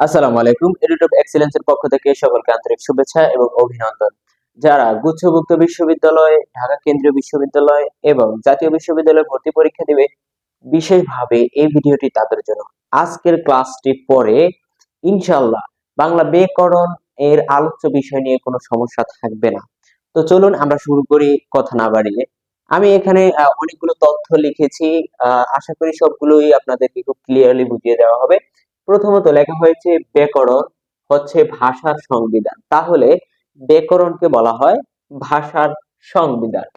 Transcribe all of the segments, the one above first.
আসসালামু আলাইকুম এডুটপ এক্সেলেন্সের পক্ষ থেকে সকলকে আন্তরিক শুভেচ্ছা এবং অভিনন্দন। যারা গুচ্ছভুক্ত বিশ্ববিদ্যালয়, ঢাকা কেন্দ্রীয় বিশ্ববিদ্যালয় এবং জাতীয় বিশ্ববিদ্যালয়ে ভর্তি পরীক্ষা দিবে, বিশেষভাবে এই ভিডিওটি তাদের জন্য। আজকের ক্লাসটি পরে ইনশাল্লাহ বাংলা ব্যাকরণ এর আলোচ্য বিষয় নিয়ে কোনো সমস্যা থাকবে না। তো চলুন আমরা শুরু করি কথা না বাড়িয়ে। আমি এখানে অনেকগুলো তথ্য লিখেছি। আশা করি সবগুলোই আপনাদেরকে খুব ক্লিয়ারলি বুঝিয়ে দেওয়া হবে। প্রথমত লেখা হয়েছে ব্যাকরণ হচ্ছে ভাষার সংবিধান। তাহলে ব্যাকরণকে বলা হয় ভাষার সংবিধান।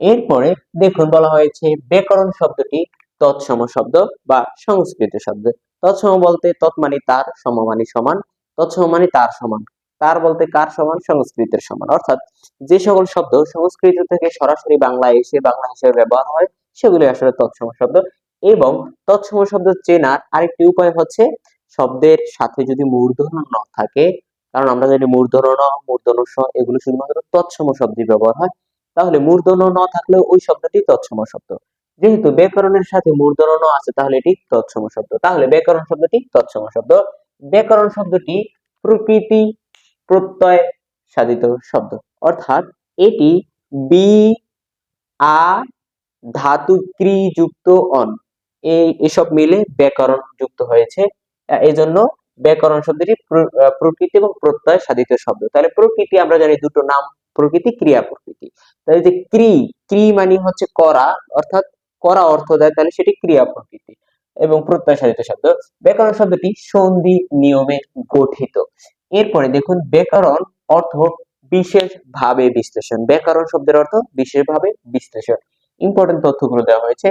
এরপরে দেখুন বলা হয়েছে ব্যাকরণ শব্দটি তৎসম শব্দ বা সংস্কৃত শব্দ। তৎসম বলতে তৎ মানে তার সম মানে সমান। তৎসম মানে তার সমান। তার বলতে কার সমান? সংস্কৃতের সমান। অর্থাৎ যে সকল শব্দ সংস্কৃত থেকে সরাসরি বাংলায় এসে বাংলা হিসেবে ব্যবহার হয় সেগুলি আসলে তৎসম শব্দ। এবং তৎসম শব্দ চেনার আরেকটি উপায় হচ্ছে শব্দের সাথে যদি মূর্ধন্য ন থাকে, কারণ আমরা জানি মূর্ধন্য ন স এগুলো শুধুমাত্র তৎসম শব্দে ব্যবহার হয়। তাহলে মূর্ধন্য ন থাকলেও ওই শব্দটি তৎসম শব্দ। যেহেতু ব্যাকরণের সাথে মূর্ধন্য ন আছে, তাহলে এটি তৎসম শব্দ। তাহলে ব্যাকরণ শব্দটি তৎসম শব্দ। ব্যাকরণ শব্দটি প্রকৃতি প্রত্যয় সাধিত শব্দ। অর্থাৎ এটি বি, আ, ধাতু, ক্রি যুক্ত অন। এই, এসব মিলে ব্যাকরণ যুক্ত হয়েছে। এই ব্যাকরণ শব্দটি প্রকৃতি এবং প্রত্যয় সাধিত শব্দ। তাহলে প্রকৃতি, আমরা জানি দুটো নাম প্রকৃতি, ক্রিয়া প্রকৃতি। তাহলে যে ক্রি ক্রি মানে হচ্ছে করা, অর্থাৎ করা অর্থ দেয়, তাহলে সেটি ক্রিয়া প্রকৃতি এবং প্রত্যয় সাধিত শব্দ। ব্যাকরণ শব্দটি সন্ধি নিয়মে গঠিত। এরপরে দেখুন, ব্যাকরণ অর্থ বিশেষ ভাবে বিশ্লেষণ। ব্যাকরণ শব্দের অর্থ বিশেষভাবে বিশ্লেষণ। ইম্পর্টেন্ট তথ্যগুলো দেওয়া হয়েছে।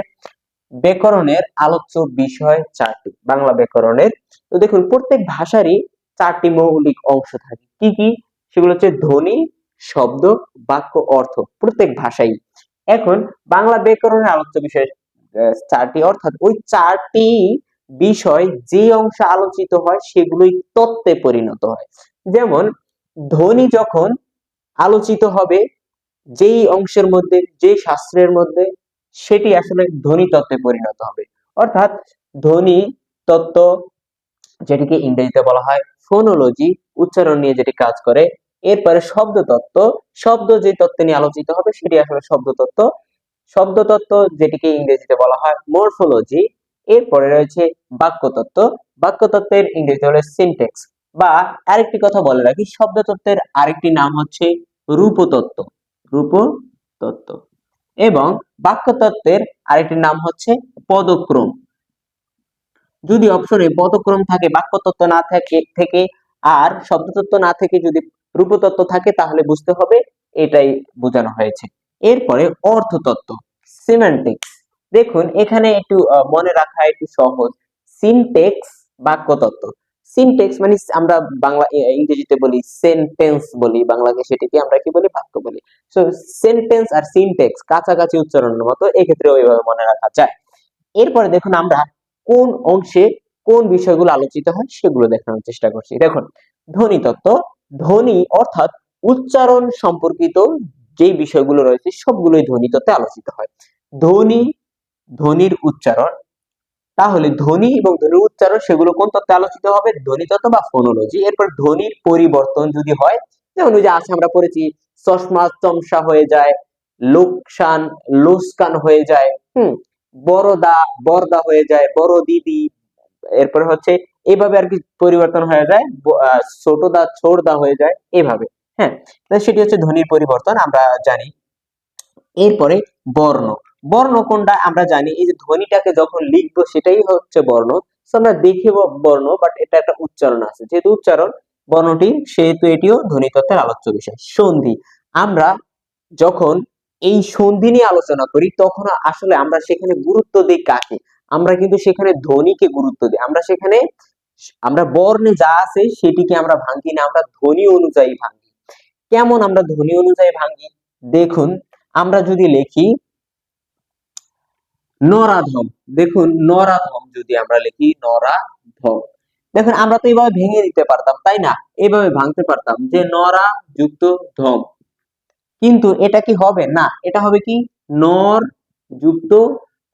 ব্যাকরণের আলোচ্য বিষয় চারটি। বাংলা ব্যাকরণের। তো দেখুন, প্রত্যেক ভাষারই চারটি মৌলিক অংশ থাকে। কি কি? সেগুলো হচ্ছে ধ্বনি, শব্দ, বাক্য, অর্থ, প্রত্যেক ভাষাই। এখন বাংলা ব্যাকরণের আলোচ্য বিষয় চারটি, অর্থাৎ ওই চারটি বিষয় যে অংশে আলোচিত হয়, সেগুলোই তত্ত্বে পরিণত হয়। যেমন, ধ্বনি যখন আলোচিত হবে, যেই অংশের মধ্যে যে শাস্ত্রের মধ্যে সেটি আসলে ধ্বনি তত্ত্বে পরিণত হবে। অর্থাৎ ধ্বনি তত্ত্ব, যেটিকে ইংরেজিতে বলা হয় ফোনোলজি উচ্চারণ নিয়ে যেটি কাজ করে, এরপরে শব্দ তত্ত্ব, শব্দ যে তত্ত্ব নিয়ে আলোচিত হবে, সেটি আসলে শব্দ তত্ত্ব। শব্দ তত্ত্ব যেটিকে ইংরেজিতে বলা হয় মরফোলজি এরপরে রয়েছে বাক্য তত্ত্ব। বাক্য তত্ত্বের ইংরেজিতে হলো সিনটেক্স বা আরেকটি কথা বলে রাখি, শব্দ তত্ত্বের আরেকটি নাম হচ্ছে রূপতত্ত্ব। রূপতত্ত্ব। এবং বাক্য তত্ত্বের আরেকটি নাম হচ্ছে পদক্রম। যদি অপশনে পদক্রম থাকে বাক্য তত্ত্ব না থাকে, থেকে আর শব্দতত্ত্ব না থেকে যদি রূপতত্ত্ব থাকে, তাহলে বুঝতে হবে এটাই বোঝানো হয়েছে। এরপরে অর্থতত্ত্ব সিমেন্টিক্স দেখুন, এখানে একটু মনে রাখা একটু সহজ। সিনটেক্স বাক্যতত্ত্ব। সিনটেক্স মানে আমরা বাংলা ইংরেজিতে বলি সেন্টেন্স বলি, বাংলাকে সেটিকে আমরা কি বলি? বাক্য বলি। সো সেন্টেন্স আর সিনটেক্স কাছাকাছি উচ্চারণের মতো এক্ষেত্রে ওইভাবে মনে রাখা যায়। এরপরে দেখুন আমরা কোন অংশে কোন বিষয়গুলো আলোচিত হয় সেগুলো দেখানোর চেষ্টা করছি। দেখুন, ধ্বনি তত্ত্ব, ধ্বনি অর্থাৎ উচ্চারণ সম্পর্কিত যে বিষয়গুলো রয়েছে সবগুলোই ধ্বনি তত্ত্বে আলোচিত হয়। ধ্বনি, ধ্বনির উচ্চারণ তাহলে ধ্বনি এবং ধ্বনির উচ্চারণ সেগুলো কোন তত্ত্বে আলোচিত হবে? ধ্বনি তত্ত্ব বা ফোনোলজি এরপর ধ্বনির পরিবর্তন যদি হয়, যেমন ওই যে আছে আমরা পড়েছি, চশমা চমসা হয়ে যায়, লোকসান লোসকান হয়ে যায়, হুম? বড়দা বরদা হয়ে যায় বড় দিদি এরপরে হচ্ছে এভাবে আর কি পরিবর্তন হয়ে যায় ছোটদা ছোটদা হয়ে যায়, এভাবে হ্যাঁ? সেটি হচ্ছে ধ্বনির পরিবর্তন, আমরা জানি। এরপরে বর্ণ। বর্ণ কোনটা আমরা জানি, এই যে ধ্বনিটাকে যখন লিখব সেটাই হচ্ছে বর্ণ। আমরা দেখে ব- বর্ণ বাট এটা একটা উচ্চারণ আছে। যেহেতু উচ্চারণ, বর্ণটি সেহেতু এটিও ধ্বনি তত্ত্বের আলোচ্য বিষয়। সন্ধি, আমরা যখন এই সন্ধি নিয়ে আলোচনা করি, তখন আসলে আমরা সেখানে গুরুত্ব দিই কাকে? আমরা কিন্তু সেখানে ধ্বনিকে গুরুত্ব দিই। আমরা সেখানে, আমরা বর্ণে যা আছে সেটিকে আমরা ভাঙি না, আমরা ধ্বনি অনুযায়ী ভাঙি কেমন আমরা ধ্বনি অনুযায়ী ভাঙি দেখুন, আমরা যদি লিখি নরাধম। দেখুন, নরাধম যদি আমরা লিখি, নরাধম। দেখুন, আমরা তো এইভাবে ভেঙে দিতে পারতাম, তাই না? এইভাবে ভাঙতে পারতাম যে নরা যুক্ত ধম। কিন্তু এটা কি হবে? না, এটা হবে কি? নর যুক্ত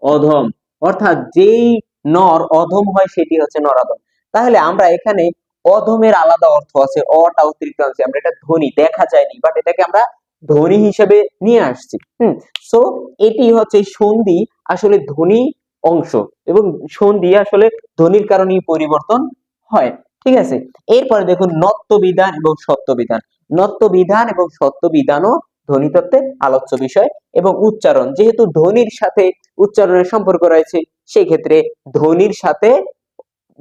অধম। অর্থাৎ যেই নর অধম হয়, সেটি হচ্ছে নরাধম। তাহলে আমরা এখানে অধমের আলাদা অর্থ আছে অটা অতিরিক্ত আছে আমরা এটা ধ্বনি দেখা যায়নি বাট এটাকে আমরা ধ্বনি হিসেবে নিয়ে আসছি। হুম সো এটি হচ্ছে সন্ধি আসলে ধ্বনি অংশ এবং সন্ধি আসলে ধ্বনির কারণেই পরিবর্তন হয়, ঠিক আছে? এরপরে দেখুন নত্ব বিধান এবং সত্য বিধান নত্ব বিধান এবং সত্য বিধানও ধ্বনি তত্ত্বের আলোচ্য বিষয় এবং উচ্চারণ। যেহেতু ধ্বনির সাথে উচ্চারণের সম্পর্ক রয়েছে সেই ক্ষেত্রে ধ্বনির সাথে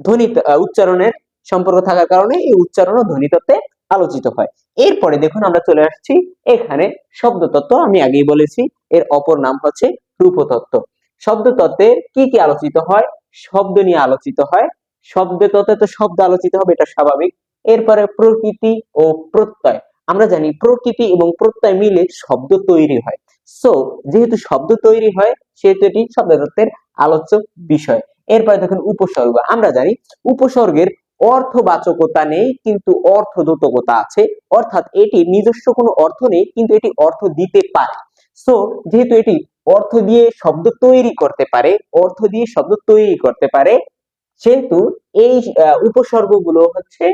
ধ্বনি উচ্চারণের সম্পর্ক থাকার কারণে এই উচ্চারণ ও ধ্বনি তত্ত্বে আলোচিত হয়। এরপরে দেখুন আমরা চলে আসছি, এখানে শব্দ তত্ত্ব আমি আগেই বলেছি, এর অপর নাম হচ্ছে রূপতত্ত্ব। শব্দ তত্ত্বে কি কি আলোচিত হয়? শব্দ নিয়ে আলোচিত হয়। শব্দ তত্ত্বে তো শব্দ আলোচিত হবে, এটা স্বাভাবিক। এরপরে প্রকৃতি ও প্রত্যয়। আমরা জানি প্রকৃতি এবং প্রত্যয় মিলে শব্দ তৈরি হয়। সো যেহেতু শব্দ তৈরি হয়, সেহেতু এটি শব্দ তত্ত্বের আলোচ্য বিষয়। এরপরে দেখুন উপসর্গ। আমরা জানি উপসর্গের অর্থবাচকতা নেই, কিন্তু অর্থদূতকতা আছে। অর্থাৎ এটি নিজস্ব কোনো অর্থ নেই, কিন্তু এটি অর্থ দিতে পারে। সো যেহেতু এটি অর্থ দিয়ে শব্দ তৈরি করতে পারে, অর্থ দিয়ে শব্দ তৈরি করতে পারে, সেহেতু এই উপসর্গগুলো হচ্ছে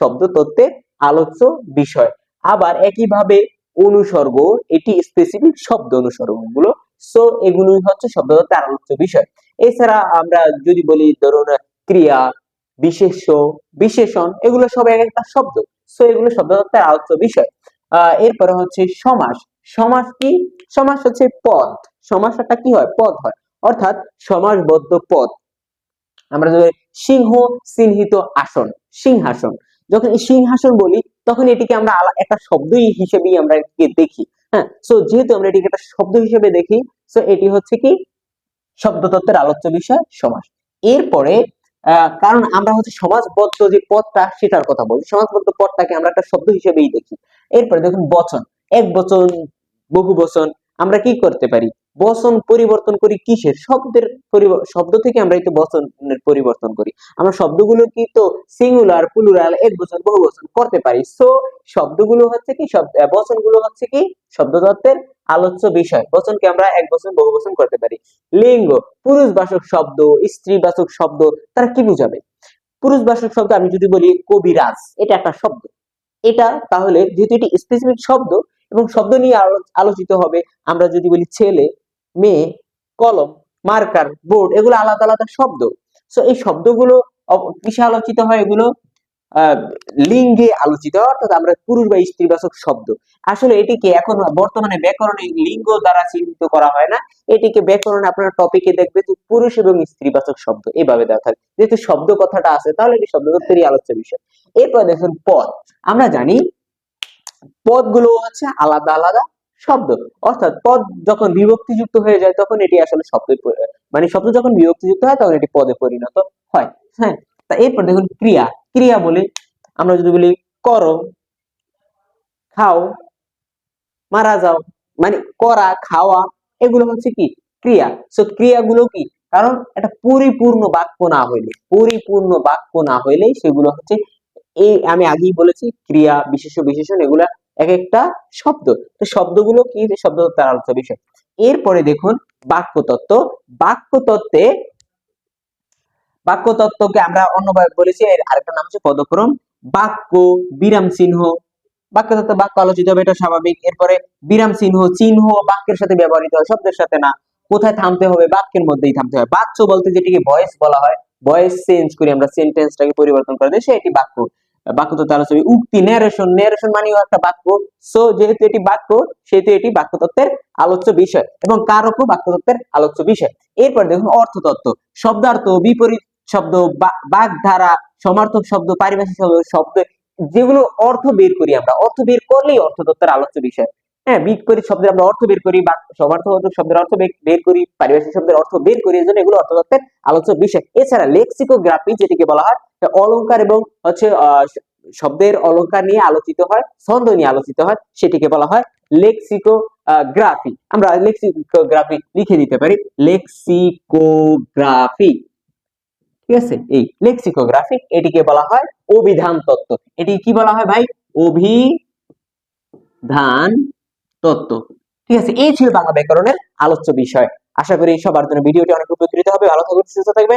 শব্দ তত্ত্বের আলোচ্য বিষয়। আবার একইভাবে অনুসর্গ, এটি স্পেসিফিক শব্দ অনুসর্গগুলো। সো এগুলোই হচ্ছে শব্দ তত্ত্বের আলোচ্য বিষয়। এছাড়া আমরা যদি বলি ধরুন, ক্রিয়া বিশেষ বিশেষণ, এগুলো সব এক একটা শব্দ। সো এগুলো শব্দ তত্ত্বের আলোচ্য বিষয়। আহ, এরপরে হচ্ছে সমাস। সমাস কি? সমাস হচ্ছে পদ। সমাসটা কি হয়? পদ হয়। অর্থাৎ সমাসবদ্ধ পদ। আমরা যদি সিংহ চিহ্নিত আসন, সিংহাসন, যখন এই সিংহাসন বলি, তখন এটিকে আমরা একটা শব্দই হিসেবেই আমরা দেখি। হ্যাঁ? সো যেহেতু আমরা এটিকে একটা শব্দ হিসেবে দেখি সো এটি হচ্ছে কি? শব্দতত্ত্বের আলোচ্য বিষয়, সমাস। এরপরে কারণ আমরা হচ্ছে সমাজবদ্ধ যে পদটা, সেটার কথা বলি। সমাজবদ্ধ পদটাকে আমরা একটা শব্দ হিসেবেই দেখি। এরপরে দেখুন বচন। এক বচন বহু বচন আমরা কি করতে পারি? বচন পরিবর্তন করি কিসের? শব্দের শব্দ থেকে আমরা তো বচনের পরিবর্তন করি। আমরা শব্দগুলো কি তো সিঙ্গুলার, প্লুরাল, এক বচন, বহু বচন করতে পারি। সো, শব্দগুলো হচ্ছে কি, শব্দ বচনগুলো হচ্ছে কি, শব্দতত্ত্বের আলোচ্য বিষয়। বচনকে আমরা এক বচন, বহু বচন করতে পারি। লিঙ্গ, পুরুষবাচক শব্দ, স্ত্রীবাচক শব্দ, তারা কি বুঝাবে? পুরুষবাচক শব্দ আমি যদি বলি কবিরাজ, এটা একটা শব্দ। এটা তাহলে যেহেতু এটি স্পেসিফিক শব্দ এবং শব্দ নিয়ে আলোচিত হবে। আমরা যদি বলি ছেলে, মেয়ে, কলম, মার্কার, বোর্ড, এগুলো আলাদা আলাদা শব্দ। সো এই শব্দগুলো কিসে আলোচিত হয়? এগুলো লিঙ্গে আলোচিত, অর্থাৎ আমরা পুরুষ বা স্ত্রীবাচক শব্দ। আসলে এটিকে এখন বর্তমানে ব্যাকরণে লিঙ্গ দ্বারা চিহ্নিত করা হয় না। এটিকে ব্যাকরণে আপনার টপিকে দেখবে যে পুরুষ এবং স্ত্রীবাচক শব্দ। এভাবে দেওয়া থাকে। যেহেতু শব্দ কথাটা আছে, তাহলে এটি শব্দতত্ত্বেরই আলোচ্য বিষয়। এরপর দেখুন পদ আমরা জানি পদগুলো হচ্ছে আলাদা আলাদা শব্দ। অর্থাৎ পদ যখন বিভক্তিযুক্ত হয়ে যায়, তখন এটি আসলে শব্দে মানে শব্দ যখন বিভক্তিযুক্ত হয়, তখন এটি পদে পরিণত হয়। হ্যাঁ? তা এরপর দেখুন ক্রিয়া। ক্রিয়া বলি, আমরা যদি বলি করো, খাও, মারা যাও মানে করা, খাওয়া, এগুলো হচ্ছে কি? ক্রিয়া। সো ক্রিয়াগুলো কি? কারণ এটা পরিপূর্ণ বাক্য না হইলে, পরিপূর্ণ বাক্য না হইলে সেগুলো হচ্ছে এই আমি আগেই বলেছি, ক্রিয়া বিশেষ বিশেষণ, এগুলা এক একটা শব্দ। তো শব্দগুলো কি? শব্দ তার আলোচ্য বিষয়। এরপরে দেখুন, বাক্যতত্ত্ব। বাক্যতত্ত্বে, বাক্যতত্ত্বকে আমরা অন্যভাবে বলেছি, এর আরেকটা নাম হচ্ছে পদক্রম। বাক্য, বিরাম চিহ্ন। বাক্যতত্ত্ব, বাক্য আলোচিত হবে, এটা স্বাভাবিক। এরপরে বিরাম চিহ্ন চিহ্ন বাক্যের সাথে ব্যবহৃত হয়, শব্দের সাথে না। কোথায় থামতে হবে? বাক্যের মধ্যেই থামতে হয়। বাক্য বলতে যেটিকে ভয়েস বলা হয় ভয়েস চেঞ্জ করি আমরা সেন্টেন্সটাকে পরিবর্তন করে দিই, সেটি বাক্য। বাক্য তত্ত্ব আলোচনা উক্তি ন্যারেশন ন্যারেশন মানেও একটা বাক্য। সো যেহেতু এটি বাক্য, সেহেতু এটি বাক্যতত্ত্বের আলোচ্য বিষয় এবং কারকও বাক্যতত্ত্বের আলোচ্য বিষয়। এরপর দেখুন অর্থতত্ত্ব। শব্দার্থ, বিপরীত শব্দ বাগধারা, সমার্থক শব্দ, পারিভাষিক শব্দ শব্দ, যেগুলো অর্থ বের করি আমরা। অর্থ বের করলেই অর্থতত্ত্বের আলোচ্য বিষয়। হ্যাঁ বিপরীত শব্দের আমরা অর্থ বের করি, বা সমার্থক শব্দের অর্থ বের করি, পারিভাষিক শব্দের অর্থ বের করি, এজন্য এগুলো অর্থতত্ত্বের আলোচ্য বিষয়। এছাড়া লেক্সিকোগ্রাফি, যেটিকে বলা হয় তা অলংকার এবং হচ্ছে শব্দের অলংকার নিয়ে আলোচিত হয়, ছন্দ নিয়ে আলোচিত হয়, সেটিকে বলা হয় লেক্সিকোগ্রাফি। আমরা লেক্সিকোগ্রাফি লিখে দিতে পারি, লেক্সিকোগ্রাফি। ঠিক আছে? এই লেক্সিকোগ্রাফি, এটিকে বলা হয় অভিধান তত্ত্ব। এটি কি বলা হয় ভাই? অভিধান তত্ত্ব। ঠিক আছে, এই ছিল বাংলা ব্যাকরণের আলোচ্য বিষয়। আশা করি সবার জন্য ভিডিওটি অনেক উপকৃত হবে। ভালো থাকবেন, সুস্থ থাকবেন।